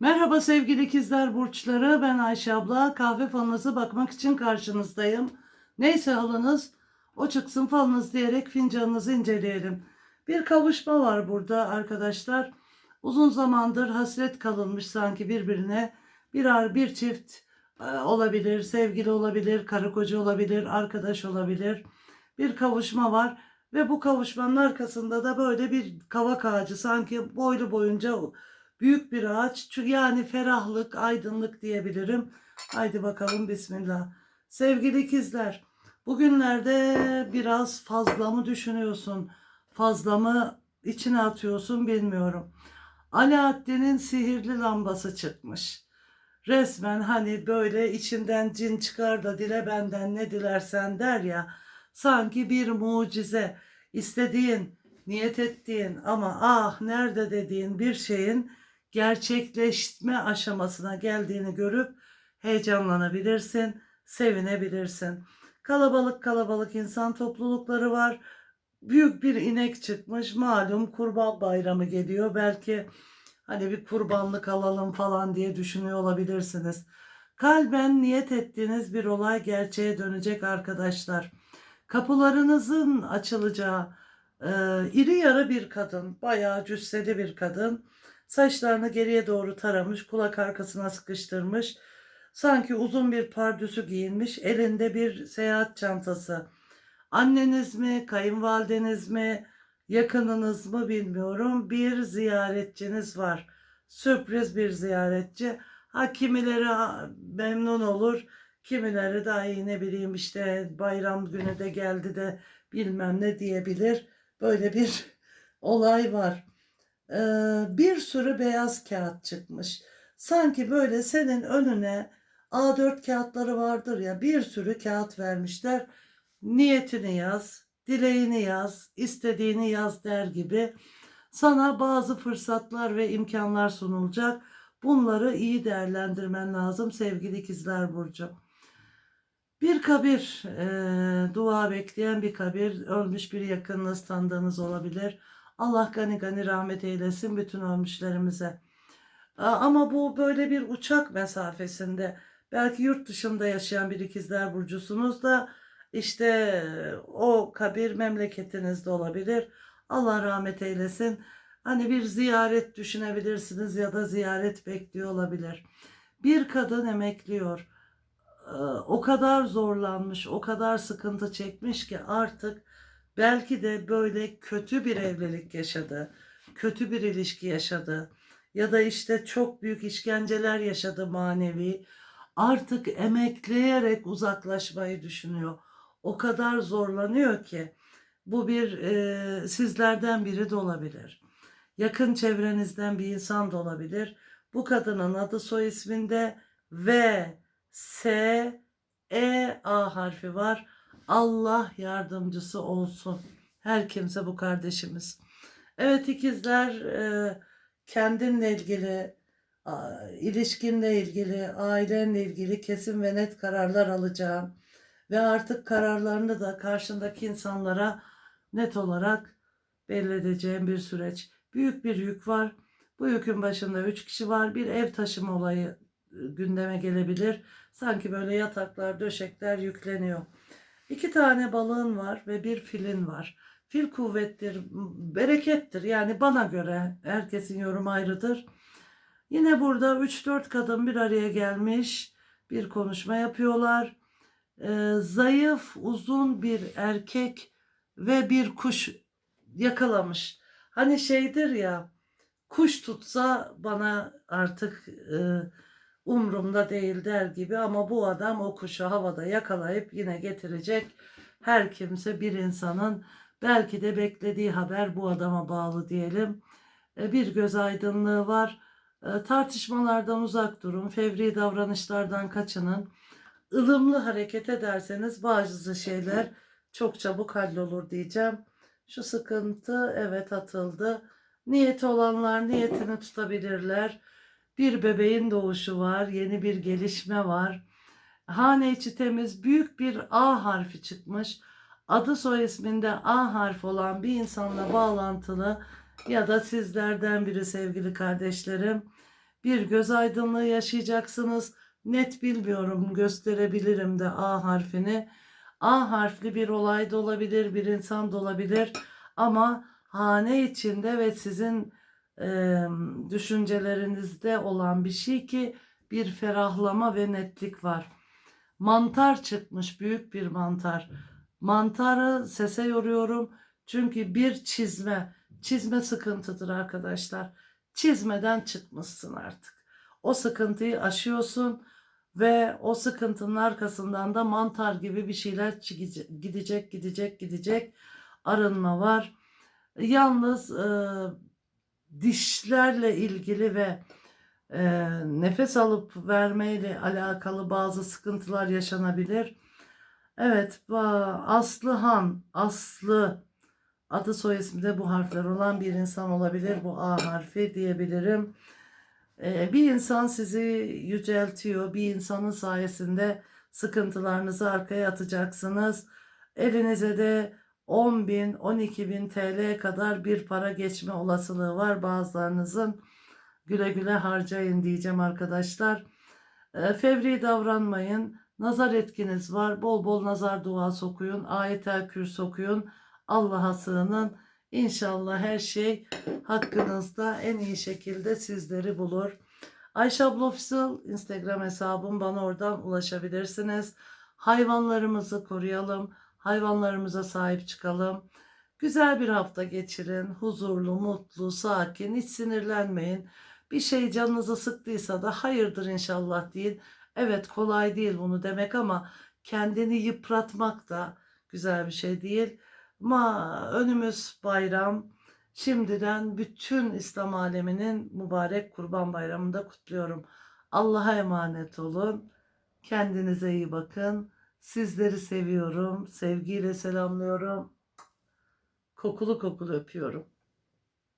Merhaba sevgili ikizler burçları. Ben Ayşe abla. Kahve falınızı bakmak için karşınızdayım. Neyse halınız o çıksın falınız diyerek fincanınızı inceleyelim. Bir kavuşma var burada arkadaşlar. Uzun zamandır hasret kalınmış sanki birbirine. Birer bir çift e, olabilir, sevgili olabilir, karı koca olabilir, arkadaş olabilir. Bir kavuşma var ve bu kavuşmanın arkasında da böyle bir kavak ağacı sanki boylu boyunca büyük bir ağaç. Yani ferahlık, aydınlık diyebilirim. Haydi bakalım bismillah. Sevgili ikizler, bugünlerde biraz fazla mı düşünüyorsun? Fazla mı içine atıyorsun bilmiyorum. Alaaddin'in sihirli lambası çıkmış. Resmen hani böyle içinden cin çıkar da dile benden ne dilersen der ya. Sanki bir mucize istediğin, niyet ettiğin ama ah nerede dediğin bir şeyin gerçekleşme aşamasına geldiğini görüp heyecanlanabilirsin, sevinebilirsin. Kalabalık kalabalık insan toplulukları var. Büyük bir inek çıkmış. Malum kurban bayramı geliyor. Belki hani bir kurbanlık alalım falan diye düşünüyor olabilirsiniz. Kalben niyet ettiğiniz bir olay gerçeğe dönecek arkadaşlar. Kapılarınızın açılacağı e, iri yarı bir kadın, bayağı cüsseli bir kadın. Saçlarını geriye doğru taramış, kulak arkasına sıkıştırmış. Sanki uzun bir pardüsü giyinmiş, elinde bir seyahat çantası. Anneniz mi, kayınvalideniz mi, yakınınız mı bilmiyorum. Bir ziyaretçiniz var. Sürpriz bir ziyaretçi. Ha kimileri memnun olur, kimileri de ay ne bileyim işte bayram günü de geldi de bilmem ne diyebilir. Böyle bir olay var. Ee, bir sürü beyaz kağıt çıkmış. Sanki böyle senin önüne A4 kağıtları vardır ya bir sürü kağıt vermişler. Niyetini yaz, dileğini yaz, istediğini yaz der gibi. Sana bazı fırsatlar ve imkanlar sunulacak. Bunları iyi değerlendirmen lazım sevgili ikizler Burcu. Bir kabir, e, dua bekleyen bir kabir, ölmüş bir yakınınız, tanıdığınız olabilir. Allah gani gani rahmet eylesin bütün ölmüşlerimize. Ama bu böyle bir uçak mesafesinde. Belki yurt dışında yaşayan bir ikizler burcusunuz da işte o kabir memleketinizde olabilir. Allah rahmet eylesin. Hani bir ziyaret düşünebilirsiniz ya da ziyaret bekliyor olabilir. Bir kadın emekliyor. O kadar zorlanmış, o kadar sıkıntı çekmiş ki artık belki de böyle kötü bir evlilik yaşadı, kötü bir ilişki yaşadı ya da işte çok büyük işkenceler yaşadı manevi. Artık emekleyerek uzaklaşmayı düşünüyor. O kadar zorlanıyor ki bu bir e, sizlerden biri de olabilir. Yakın çevrenizden bir insan da olabilir. Bu kadının adı soy isminde V, S, E, A harfi var. Allah yardımcısı olsun. Her kimse bu kardeşimiz. Evet ikizler e, kendinle ilgili, ilişkinle ilgili, ailenle ilgili kesin ve net kararlar alacağım. Ve artık kararlarını da karşındaki insanlara net olarak belli edeceğim bir süreç. Büyük bir yük var. Bu yükün başında üç kişi var. Bir ev taşıma olayı e, gündeme gelebilir. Sanki böyle yataklar, döşekler yükleniyor. İki tane balığın var ve bir filin var. Fil kuvvettir, berekettir. Yani bana göre herkesin yorumu ayrıdır. Yine burada 3-4 kadın bir araya gelmiş, bir konuşma yapıyorlar. Ee, zayıf, uzun bir erkek ve bir kuş yakalamış. Hani şeydir ya, kuş tutsa bana artık e, umrumda değil der gibi ama bu adam o kuşu havada yakalayıp yine getirecek. Her kimse bir insanın belki de beklediği haber bu adama bağlı diyelim. E, Bir göz aydınlığı var. E, Tartışmalardan uzak durun, fevri davranışlardan kaçının. ılımlı hareket ederseniz bazı şeyler çok çabuk hallolur diyeceğim. Şu sıkıntı evet atıldı. Niyeti olanlar niyetini tutabilirler. Bir bebeğin doğuşu var, yeni bir gelişme var. Hane içi temiz büyük bir A harfi çıkmış. Adı soy isminde A harfi olan bir insanla bağlantılı ya da sizlerden biri sevgili kardeşlerim bir göz aydınlığı yaşayacaksınız. Net bilmiyorum gösterebilirim de A harfini. A harfli bir olay da olabilir, bir insan da olabilir ama hane içinde ve sizin e, düşüncelerinizde olan bir şey ki bir ferahlama ve netlik var. Mantar çıkmış, büyük bir mantar. Mantarı sese yoruyorum çünkü bir çizme, çizme sıkıntıdır arkadaşlar. Çizmeden çıkmışsın artık. O sıkıntıyı aşıyorsun ve o sıkıntının arkasından da mantar gibi bir şeyler çi- gidecek, gidecek, gidecek. Arınma var. Yalnız e, dişlerle ilgili ve e, nefes alıp vermeyle alakalı bazı sıkıntılar yaşanabilir. Evet, ba- Aslı Han, Aslı adı soy ismi de bu harfler olan bir insan olabilir. Bu A harfi diyebilirim. E, bir insan sizi yüceltiyor. Bir insanın sayesinde sıkıntılarınızı arkaya atacaksınız. Elinize de 10 bin, 12 bin TL'ye kadar bir para geçme olasılığı var bazılarınızın. Güle güle harcayın diyeceğim arkadaşlar. E, fevri davranmayın. Nazar etkiniz var. Bol bol nazar duası okuyun. Ayet-el kürs okuyun. Allah'a sığının. İnşallah her şey hakkınızda en iyi şekilde sizleri bulur. Ayşe abla Official Instagram hesabım bana oradan ulaşabilirsiniz. Hayvanlarımızı koruyalım. Hayvanlarımıza sahip çıkalım. Güzel bir hafta geçirin. Huzurlu, mutlu, sakin. Hiç sinirlenmeyin. Bir şey canınızı sıktıysa da hayırdır inşallah deyin. Evet kolay değil bunu demek ama kendini yıpratmak da güzel bir şey değil. Ama önümüz bayram. Şimdiden bütün İslam aleminin mübarek Kurban Bayramı'nı da kutluyorum. Allah'a emanet olun. Kendinize iyi bakın. Sizleri seviyorum. Sevgiyle selamlıyorum. Kokulu kokulu öpüyorum.